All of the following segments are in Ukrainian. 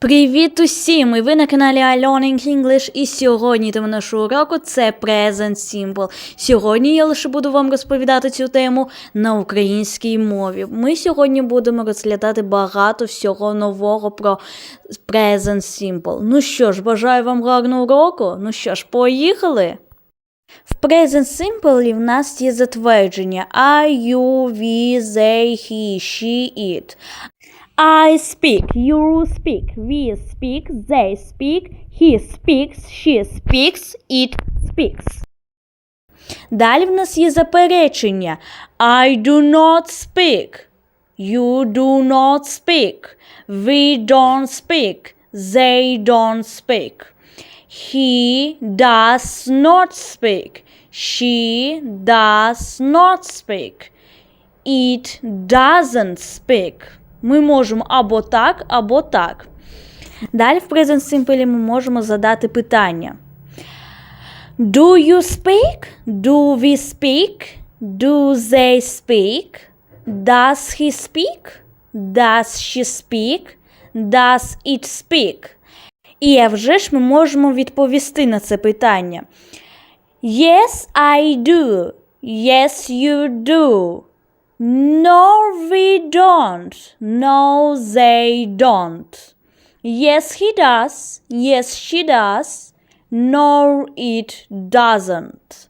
Привіт усім! І ви на каналі Learning English і сьогодні тема нашого уроку це Present Simple. Сьогодні я лише буду вам розповідати цю тему на українській мові. Ми сьогодні будемо розглядати багато всього нового про Present Simple. Ну що ж, бажаю вам гарного уроку. Ну що ж, поїхали! В Present Simple в нас є затвердження I, you, we, they, he, she, it. I speak, you speak, we speak, they speak, he speaks, she speaks, it speaks. Далі в нас є заперечення. I do not speak. You do not speak. We don't speak. They don't speak. He does not speak. She does not speak. It doesn't speak. Ми можемо або так, або так. Далі в Present Simple ми можемо задати питання. Do you speak? Do we speak? Do they speak? Does he speak? Does she speak? Does it speak? І а вже ж ми можемо відповісти на це питання. Yes, I do. Yes, you do. No, we don't. No, they don't. Yes, he does. Yes, she does. No, it doesn't.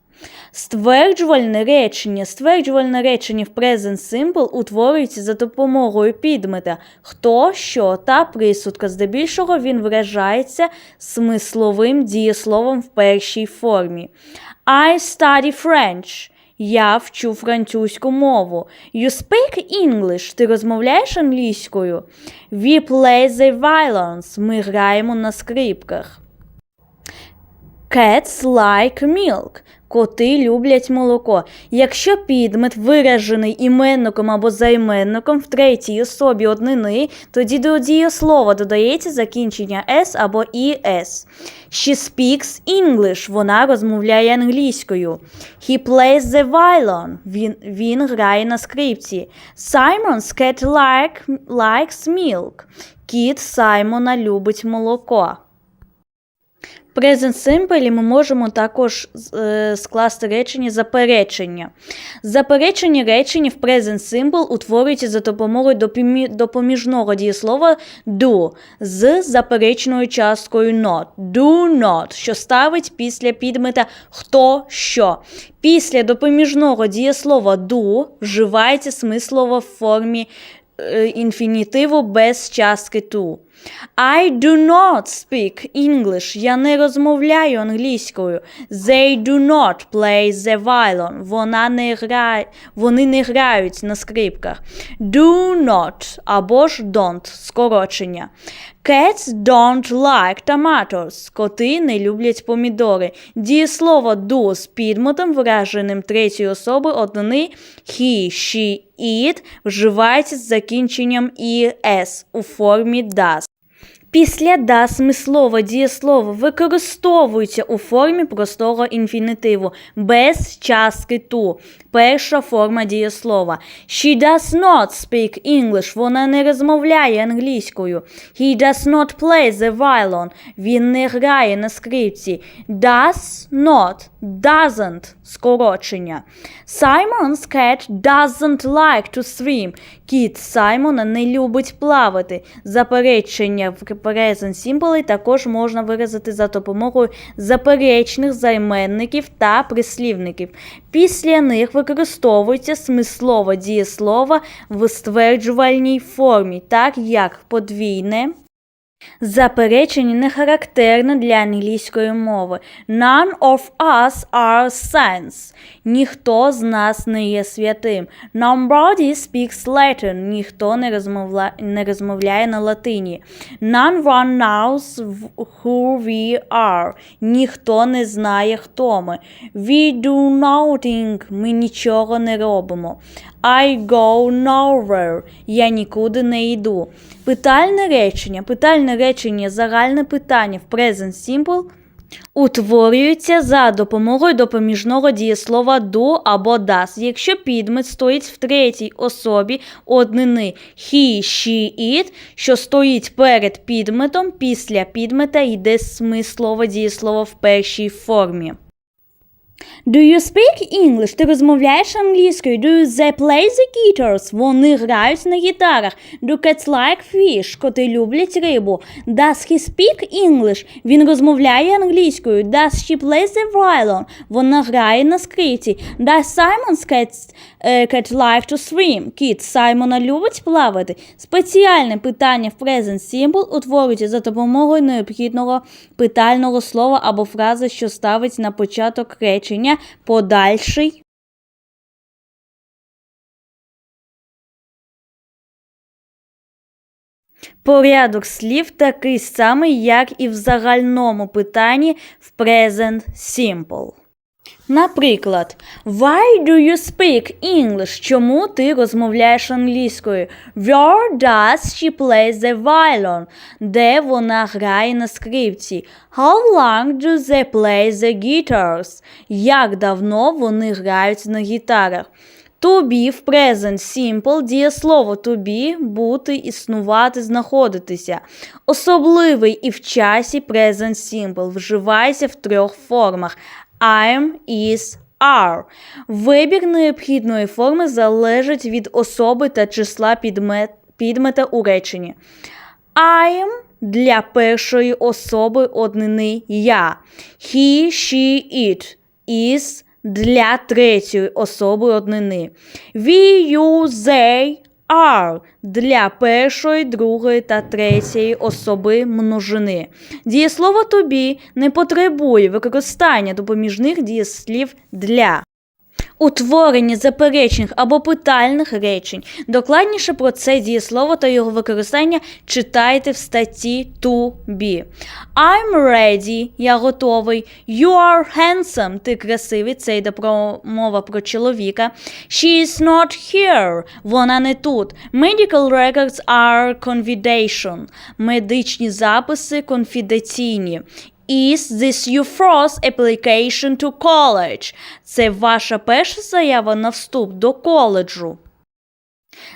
Стверджувальне речення. Стверджувальне речення в Present Simple утворюється за допомогою підмета хто, що та присудка. Здебільшого він виражається смисловим дієсловом в першій формі. I study French. Я вчу французьку мову. You speak English. Ти розмовляєш англійською. We play the violence. Ми граємо на скрипках. Cats like milk. Коти люблять молоко. Якщо підмет виражений іменником або займенником в третій особі однини, тоді до дієслова додається закінчення s або es. She speaks English. Вона розмовляє англійською. He plays the violin. Він, він грає на скрипці. Simon's cat like, likes milk. Кіт Саймона любить молоко. Present Simple ми можемо також е, скласти речення заперечення. Заперечення речення в Present Simple утворюється за допомогою допоміжного дієслова do з заперечною часткою not. Do not, що ставить після підмета хто що. Після допоміжного дієслова do вживається смислово в формі е, інфінітиву без частки to. I do not speak English. Я не розмовляю англійською. They do not play the violin. Вона не грає, вони не грають на скрипках. Do not або ж don't скорочення. Cats don't like tomatoes. Коти не люблять помідори. Дієслово do з підметом, вираженим третьої особи однини he, she, it вживається з закінченням es у формі does. Після да смислове дієслово використовується у формі простого інфінітиву без частки ту. Перша форма дієслова. She does not speak English. Вона не розмовляє англійською. He does not play the violin. Він не грає на скрипці. Does not, doesn't скорочення. Simon's cat doesn't like to swim. Кіт Саймона не любить плавати. Заперечення в Present Simple також можна виразити за допомогою заперечних займенників та прислівників. Після них використовується смислове дієслово в стверджувальній формі, так як подвійне. Заперечення не характерне для англійської мови. None of us are saints. Ніхто з нас не є святим. Nobody speaks Latin. Ніхто не, розмовля... не розмовляє на латині. None one knows who we are. Ніхто не знає, хто ми. We do nothing. Ми нічого не робимо. I go nowhere. Я нікуди не йду. Питальне речення. Питальне речення загальне питання в Present Simple Утворюється за допомогою допоміжного дієслова do або does, якщо підмет стоїть в третій особі однини he, she, it, що стоїть перед підметом, після підмета йде смислове дієслово в першій формі. Do you speak English? Ти розмовляєш англійською? Do they play the guitars? Вони грають на гітарах. Do cats like fish? Коти люблять рибу. Does he speak English? Він розмовляє англійською. Does she play the violin? Вона грає на скрипці. Does Simon's cat, е, cat like to swim? Кіт Саймона любить плавати. Спеціальне питання в present simple утворюється за допомогою необхідного питального слова або фрази, що ставить на початок речення подальший. Порядок слів такий самий, як і в загальному питанні в present simple. Наприклад, Why do you speak English? Чому ти розмовляєш англійською? Where does she play the violin? Де вона грає на скрипці? How long do they play the guitars? Як давно вони грають на гітарах? To be в present simple дієслово to be – бути, існувати, знаходитися. Особливий і в часі present simple вживається в трьох формах I'm, is, are. Вибір необхідної форми залежить від особи та числа підмет, підмета у реченні. I'm для першої особи однини я. He, she, it. Is для третьої особи однини. We, you, they, are для першої, другої та третьої особи множини. Дієслово to be не потребує використання допоміжних дієслів для. Утворення заперечних або питальних речень. Докладніше про це дієслово та його використання читайте в статті to be. I'm ready, я готовий. You are handsome, ти красивий, це йде мова про чоловіка. She is not here, вона не тут. Medical records are confidential. Медичні записи конфіденційні. Is this your first application to college? Це ваша перша заява на вступ до коледжу.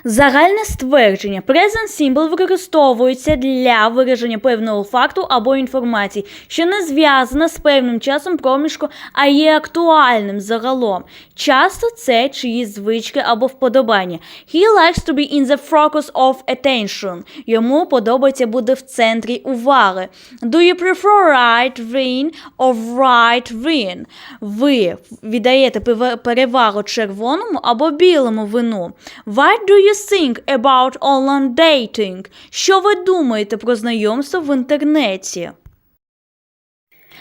Загальне ствердження Present Simple використовується для вираження певного факту або інформації, що не зв'язана з певним часом проміжку, а є актуальним загалом. Часто це чиїсь звички або вподобання. He likes to be in the focus of attention. Йому подобається бути в центрі уваги. Do you prefer right wine or right wine? Ви віддаєте перевагу червоному або білому вину. What do you think about online dating? Що ви думаєте про знайомство в інтернеті?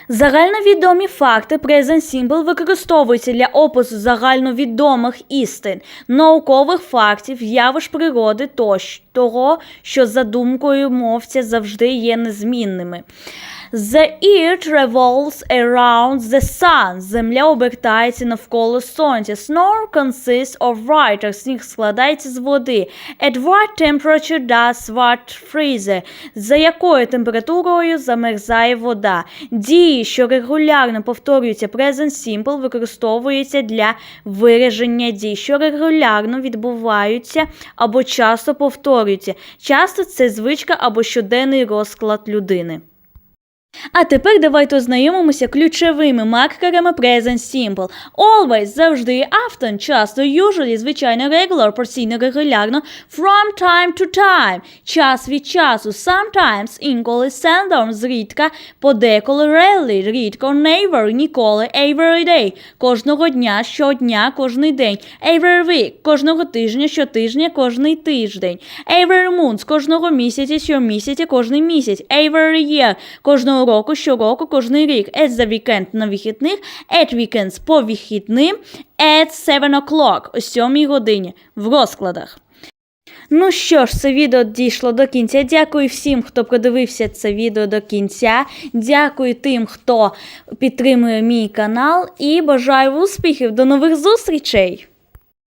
Загальновідомі факти Present Simple використовуються для опису загальновідомих істин, наукових фактів, явищ природи тощо, того, що за думкою мовця завжди є незмінними. The earth revolves around the sun. Земля обертається навколо сонця. Snow consists of water. Сніг складається з води. At what temperature does water freeze? За якою температурою замерзає вода? Дії, що регулярно повторюються present simple, використовуються для вираження дій, що регулярно відбуваються або часто повторюються. Часто це звичка або щоденний розклад людини. А тепер давайте ознайомимося ключовими маркерами Present Simple. Always, завжди, often, часто, usually, звичайно, regular, постійно, регулярно, from time to time, час від часу, sometimes, інколи, seldom, зрідка, подеколи, rarely, рідко, never, ніколи, every day, кожного дня, щодня, кожний день, every week, кожного тижня, щотижня, кожний тиждень, every month, кожного місяця, щомісяця, кожний місяць, every year, кожного року, щороку, кожний рік, at the weekend на вихідних, at weekends по вихідним, at 7 o'clock о 7 годині в розкладах. Ну що ж, це відео дійшло до кінця. Дякую всім, хто продивився це відео до кінця. Дякую тим, хто підтримує мій канал. І бажаю успіхів. До нових зустрічей!